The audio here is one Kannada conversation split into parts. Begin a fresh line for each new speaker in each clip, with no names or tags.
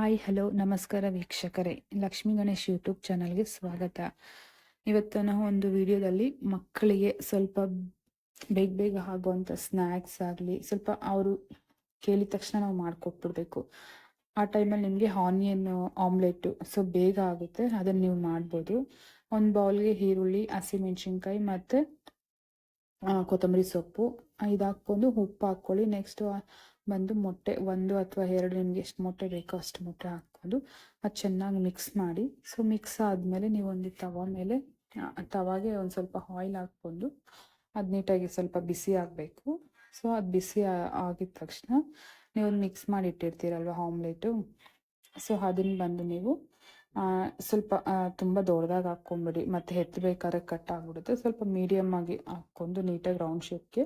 ಹಾಯ್, ಹಲೋ, ನಮಸ್ಕಾರ ವೀಕ್ಷಕರೇ. ಲಕ್ಷ್ಮೀ ಗಣೇಶ್ ಯೂಟ್ಯೂಬ್ ಚಾನಲ್ಗೆ ಸ್ವಾಗತ. ಇವತ್ತು ನಾವು ಒಂದು ವಿಡಿಯೋದಲ್ಲಿ ಮಕ್ಕಳಿಗೆ ಸ್ವಲ್ಪ ಬೇಗ ಬೇಗ ಆಗುವಂಥ ಸ್ನ್ಯಾಕ್ಸ್ ಆಗಲಿ, ಸ್ವಲ್ಪ ಅವರು ಕೇಳಿದ ತಕ್ಷಣ ನಾವು ಮಾಡಿಕೊಟ್ಬಿಡ್ಬೇಕು. ಆ ಟೈಮಲ್ಲಿ ನಿಮಗೆ ಆನಿಯನ್ ಆಮ್ಲೆಟು, ಸೊ ಬೇಗ ಆಗುತ್ತೆ. ಅದನ್ನು ನೀವು ಮಾಡ್ಬೋದು. ಒಂದು ಬೌಲ್ಗೆ ಈರುಳ್ಳಿ ಹಸಿಮೆಣ್ಸಿನ್ಕಾಯಿ ಮತ್ತು ಕೊತ್ತಂಬರಿ ಸೊಪ್ಪು ಇದು ಹಾಕ್ಕೊಂಡು ಉಪ್ಪು ಹಾಕ್ಕೊಳ್ಳಿ. ನೆಕ್ಸ್ಟ್ ಬಂದು ಮೊಟ್ಟೆ, ಒಂದು ಅಥವಾ ಎರಡು ನಿಮಗೆ ಎಷ್ಟು ಮೊಟ್ಟೆ ಬೇಕೋ ಅಷ್ಟು ಮೊಟ್ಟೆ ಹಾಕ್ಕೊಂಡು ಅದು ಚೆನ್ನಾಗಿ ಮಿಕ್ಸ್ ಮಾಡಿ. ಸೊ ಮಿಕ್ಸ್ ಆದಮೇಲೆ ನೀವು ಒಂದು ತವ ಮೇಲೆ ತವಾಗೆ ಒಂದು ಸ್ವಲ್ಪ ಆಯಿಲ್ ಹಾಕ್ಕೊಂಡು ಅದು ನೀಟಾಗಿ ಸ್ವಲ್ಪ ಬಿಸಿ ಆಗಬೇಕು. ಸೊ ಅದು ಬಿಸಿ ಆಗಿದ ತಕ್ಷಣ ನೀವು ಮಿಕ್ಸ್ ಮಾಡಿ ಇಟ್ಟಿರ್ತೀರಲ್ವ, ಆಮ್ಲೆಟು? ಸೊ ಅದನ್ನ ಬಂದು ನೀವು ಸ್ವಲ್ಪ ತುಂಬ ದೊಡ್ಡದಾಗಿ ಹಾಕ್ಕೊಂಬಿಡಿ. ಮತ್ತೆ ಎತ್ತಬೇಕಾದ್ರೆ ಕಟ್ ಆಗಿಬಿಡುತ್ತೆ. ಸ್ವಲ್ಪ ಮೀಡಿಯಮ್ ಆಗಿ ಹಾಕ್ಕೊಂಡು ನೀಟಾಗಿ ರೌಂಡ್ ಶೇಪ್ಗೆ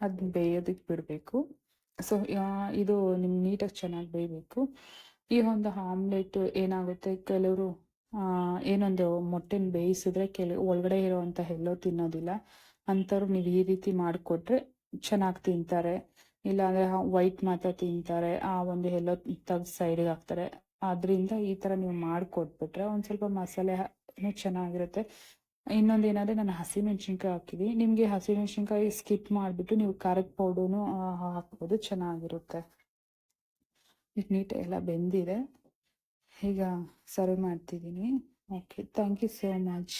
ಅದನ್ನ ಬೇಯೋದಕ್ಕೆ ಬಿಡಬೇಕು. ಸೊ ಇದು ನಿಮ್ಗೆ ನೀಟಾಗಿ ಚೆನ್ನಾಗಿ ಬೇಯಬೇಕು. ಈ ಒಂದು ಆಮ್ಲೆಟ್ ಏನಾಗುತ್ತೆ? ಕೆಲವರು ಏನೊಂದು ಮೊಟ್ಟೆನ ಬೇಯಿಸಿದ್ರೆ ಕೆಲ, ಒಳಗಡೆ ಇರೋವಂಥ ಎಲ್ಲೋ ತಿನ್ನೋದಿಲ್ಲ. ಅಂಥವ್ರು ನೀವು ಈ ರೀತಿ ಮಾಡಿಕೊಟ್ರೆ ಚೆನ್ನಾಗಿ ತಿಂತಾರೆ. ಇಲ್ಲಾಂದರೆ ವೈಟ್ ಮಾತ್ರ ತಿಂತಾರೆ. ಆ, ಒಂದು ಎಲ್ಲೋ ತೆಗ್ದು ಸೈಡಿಗೆ ಹಾಕ್ತಾರೆ. ಅದರಿಂದ ಈ ಥರ ನೀವು ಮಾಡಿಕೊಟ್ಬಿಟ್ರೆ ಒಂದು ಸ್ವಲ್ಪ ಮಸಾಲೆ ಚೆನ್ನಾಗಿರುತ್ತೆ. ಇನ್ನೊಂದು ಏನಂದ್ರೆ ನಾನು ಹಸಿಮೆಣ್ಸಿನ್ಕಾಯಿ ಹಾಕಿದ್ದೀನಿ ನಿಮಗೆ ಹಸಿಮೆಣ್ಸಿನ್ಕಾಯಿ ಸ್ಕಿಪ್ ಮಾಡಿಬಿಟ್ಟು ನೀವು ಖಾರದ ಪೌಡರ್ನು ಹಾಕ್ಬೋದು. ಚೆನ್ನಾಗಿರುತ್ತೆ. ನೀಟ್ ಎಲ್ಲ ಬೆಂದಿದೆ. ಈಗ ಸರ್ವ್ ಮಾಡ್ತಿದ್ದೀನಿ okay thank you so much